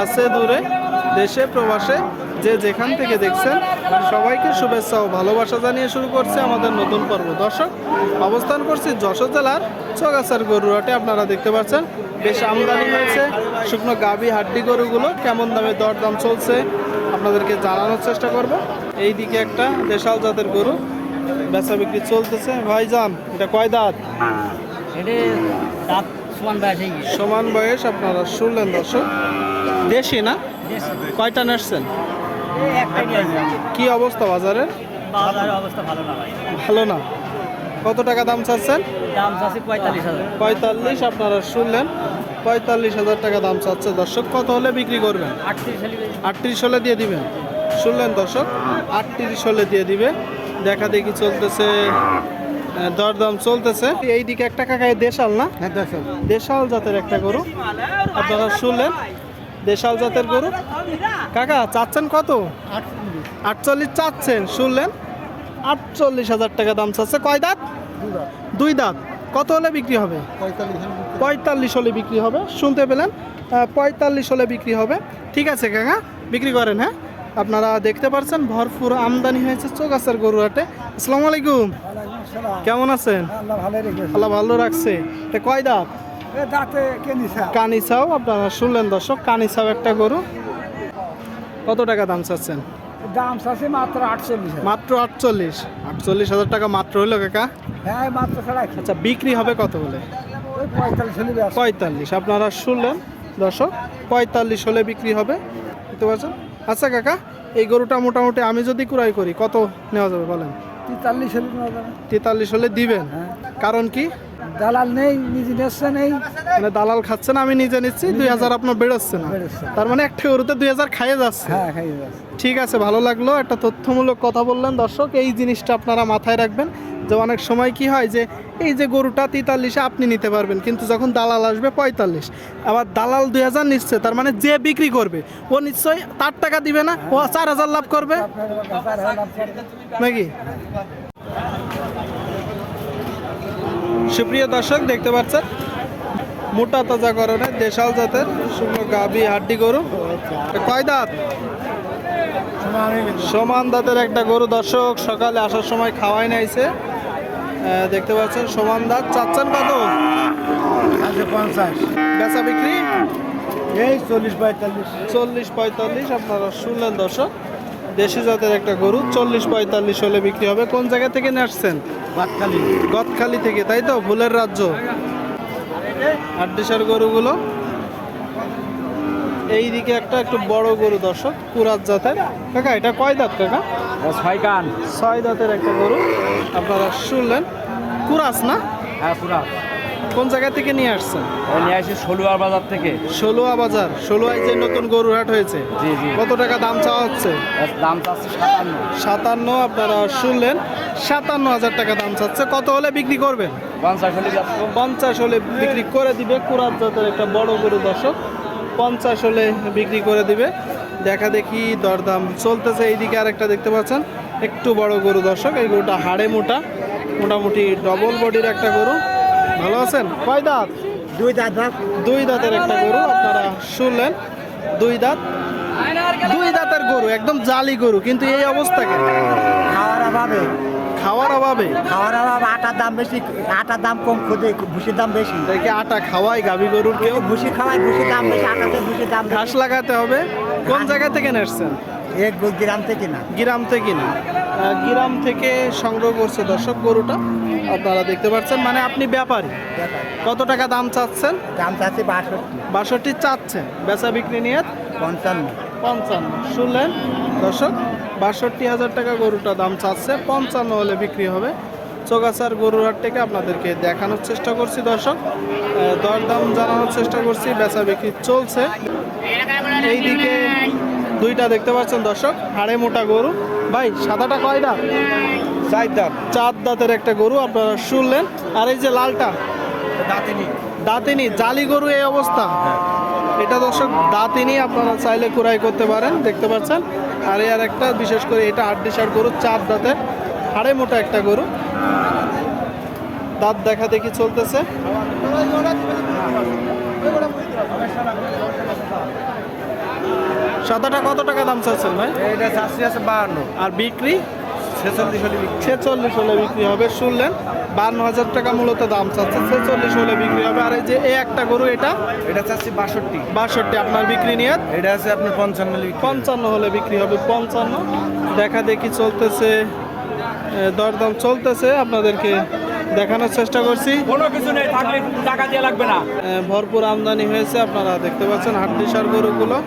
কাছে দূরে দেশে প্রবাসে যে যেখান থেকে দেখছেন সবাইকে শুভেচ্ছা ও ভালোবাসা জানিয়ে শুরু করছে আমাদের নতুন পর্ব। দর্শক অবস্থান করছি যশোর জেলার চগাছার গরুহাটে আপনারা দেখতে পাচ্ছেন বেশ আমদানি হয়েছে। শুকনো গাভী হাড্ডি গরুগুলো কেমন দামে দরদাম চলছে আপনাদেরকে জানানোর চেষ্টা করব। এই দিকে একটা দেশাল জাতের গরু বেচা বিক্রি চলতেছে। ভাইজান এটা কয় দাঁত? সমান বয়স আপনারা শুনলেন দর্শক। দেশি না? কয়টা আসলাম কি অবস্থা বাজারের? অবস্থা ভালো না ভালো না। কত টাকা দাম চাচ্ছেন? দাম পঁয়তাল্লিশ হাজার। পঁয়তাল্লিশ আপনারা শুনলেন। পঁয়তাল্লিশ হাজার টাকা দাম চাচ্ছে দর্শক। কত হলে বিক্রি করবেন? আটত্রিশ হলে দিয়ে দিবেন। শুনলেন দর্শক? আটত্রিশ হলে দিয়ে দিবে দেখা দেখি চলতেছে দরদাম চলতেছে। এইদিকে একটা কাকায় দেশাল না? হ্যাঁ দেশাল জাতের একটা গরু। আপনারা শুনলেন? দেশাল জাতের গরু? কাকা চাচ্ছেন কত? আটচল্লিশ চাচ্ছেন শুনলেন? আটচল্লিশ হাজার টাকা দাম চাচ্ছে। কয় দাঁত? দুই দাঁত। কত হলে বিক্রি হবে? পঁয়তাল্লিশ হলে বিক্রি হবে। শুনতে পেলেন? পঁয়তাল্লিশ হলে বিক্রি হবে। ঠিক আছে কাকা বিক্রি করেন হ্যাঁ? আপনারা দেখতে পাচ্ছেন ভরপুর আমদানি হয়েছে চৌগাছার গরু হাটে। আসসালামু আলাইকুম। কেমন আছেন? আল্লাহ ভালো রেখেছে। কয় দাঁত? কানিসাও আপনারা শুনলেন দর্শক কানিসাও একটা গরু। কত টাকা দাম চাচ্ছেন? দাম আছে মাত্র আটচল্লিশ মাত্র আটচল্লিশ। আটচল্লিশ হাজার টাকা মাত্র হইল কাকা? হ্যাঁ মাত্র ছাড়া আচ্ছা বিক্রি হবে কত বলে পঁয়তাল্লিশ আপনারা শুনলেন দর্শক পঁয়তাল্লিশ হলে বিক্রি হবে। বুঝতে পারছেন? আচ্ছা কাকা এই গরুটা মোটামুটি আমি যদি ক্রয় করি কত নেওয়া যাবে বলেন? তেতাল্লিশ হলি তেতাল্লিশ হলে দিবেন। হ্যাঁ। কারণ কি? দালাল নেই নিজে নেচ্ছে নেই। মানে দালাল খাচ্ছে না আমি নিজে নিচ্ছি দুই হাজার আপনার বেরোচ্ছে না। তার মানে একটা গরুতে দুই হাজার খাইয়ে যাচ্ছে। হ্যাঁ খাইয়ে যাচ্ছে। ঠিক আছে ভালো লাগল একটা তথ্যমূলক কথা বললেন। দর্শক এই জিনিসটা আপনারা মাথায় রাখবেন যে অনেক সময় কি হয় যে এই যে গরুটা তেতাল্লিশে আপনি নিতে পারবেন কিন্তু যখন দালাল আসবে পঁয়তাল্লিশ। আবার দালাল দুই হাজার নিচ্ছে তার মানে যে বিক্রি করবে ও নিশ্চয় তার টাকা দিবে না ও চার হাজার লাভ করবে। নাকি? সুপ্রিয় দর্শক দেখতে পাচ্ছেন? মোটা তাজা করণে দেশাল জাতের শুকনো গাভী হাড্ডি গরু। কয় দাঁত? সমান দাঁতের একটা গরু। দর্শক সকালে আসার সময় খাওয়াই নাইছে। দেখতে পাচ্ছেন সমান দাঁত। চাচ্ছেন কত? পঞ্চাশ বেচা বিক্রি? এই চল্লিশ পঁয়তাল্লিশ। চল্লিশ পঁয়তাল্লিশ আপনারা শুনলেন দর্শক। দেশি জাতের একটা গরু চল্লিশ পঁয়তাল্লিশ হলে বিক্রি হবে। কোন জায়গা থেকে নিয়ে আসছেন? গদখালি থেকে তাই তো? ভুলের রাজ্য। আটডিসার গরুগুলো। এই দিকে একটা একটু বড় গরু দর্শক কুরাত জাতের। কাকা এটা কয় দাঁত কাকা? ছয় কান। ছয় দাঁতের একটা গরু। আপনারা শুনলেন। কুরাস না? হ্যাঁ পুরা কোন জায়গা থেকে নিয়ে আসছেন? নিয়ে আসি ষোলোয়ার বাজার থেকে। ষোলোয়া বাজার। ষোলোয়ায় যে নতুন গরুর হাট হয়েছে জি জি। কত টাকা দাম চাওয়া হচ্ছে? দাম চাচ্ছে সাতান্ন। সাতান্ন আপনারা শুনলেন সাতান্ন হাজার টাকা দাম চাচ্ছে। কত হলে বিক্রি করবেন? পঞ্চাশ হলে পঞ্চাশ হলে বিক্রি করে দিবে কুরাত জাতের একটা বড় গরু দর্শক। পঞ্চাশ হলে বিক্রি করে দিবে। দেখা দেখি দরদাম চলতেছে। এইদিকে আরেকটা দেখতে পাচ্ছেন একটু বড় গরু দর্শক। এই গরুটা হাড়ে মোটা মোটামুটি ডবল বডির একটা গরু। ভালো আছেন? কয় দাঁত? দুই দাঁত দুই দাঁতের একটা গরু আপনারা শুনলেন। দুই দাঁত? দুই দাঁতের গরু একদম জালি গরু কিন্তু এই অবস্থা কেন খাওয়ার অভাবে। খাওয়ার অভাবে? খাওয়ার অভাবে আটার দাম বেশি আটার দাম কম খুদে ভুসির দাম বেশি। দেখে আটা খাওয়াই গাভী গরুর কেউ? ভুসি খাওয়াই ভুসির দাম বেশি আটাতে ভুসির দাম ঘাস লাগাতে হবে। কোন জায়গা থেকে নেসছেন এক গ্রাম থেকে না। গ্রাম থেকে না। গ্রাম থেকে সংগ্রহ করছে দর্শক গরুটা। আপনারা দেখতে পাচ্ছেন মানে আপনি ব্যাপারী। কত টাকা দাম চাচ্ছেন? দাম চাচ্ছে বাষট্টি। বাষট্টি চাচ্ছেন। বেচা বিক্রি নিয়ে পঞ্চান্ন। পঞ্চান্ন। শুনলেন? দর্শক বাষট্টি হাজার টাকা গরুটা দাম চাচ্ছে পঞ্চান্ন হলে বিক্রি হবে। চোগাছার গরুর হাট থেকে আপনাদেরকে দেখানোর চেষ্টা করছি দর্শক। দরদাম জানানোর চেষ্টা করছি বেচা বিক্রি চলছে। এইদিকে দুইটা দেখতে পাচ্ছেন দর্শক হাড়ে মোটা গরু। ভাই সাদাটা কয় দাঁত চার দাম চার দাঁতের একটা গরু আপনারা শুনলেন। আর এই যে লালটা? দাঁতিনি। দাঁতিনি জালি গরু এই অবস্থা। এটা দর্শক দাঁতিনি আপনারা চাইলে কুড়াই করতে পারেন দেখতে পাচ্ছেন। আর এই আর একটা বিশেষ করে এটা ষাট গরু চার দাঁতের হাড়ে মোটা একটা গরু। দাঁত দেখা দেখি চলতেছে। সাদাটা কত টাকা দাম চাচ্ছেন ভাই? এটা চাষি আছে বাহান্ন। আর বিক্রি? ছেচল্লিশ হলে ছেচল্লিশ হলে বিক্রি হবে শুনলেন? বান্ন হাজার টাকা মূলত দাম চাচ্ছে ছেচল্লিশ হলে বিক্রি হবে। আর এই যে এই একটা গরু এটা? এটা চাচ্ছি বাষট্টি। বাষট্টি আপনার বিক্রি নিয়ে এটা আছে আপনার পঞ্চান্ন হলে পঞ্চান্ন হলে বিক্রি হবে পঞ্চান্ন। দেখা দেখি চলতেছে দরদাম চলতেছে আপনাদেরকে দেখানোর চেষ্টা করছি। কোনো কিছু নেই থাকলে টাকা দিয়ে লাগবে না। ভরপুর আমদানি হয়েছে আপনারা দেখতে পাচ্ছেন হাড্ডিসার গরুগুলো।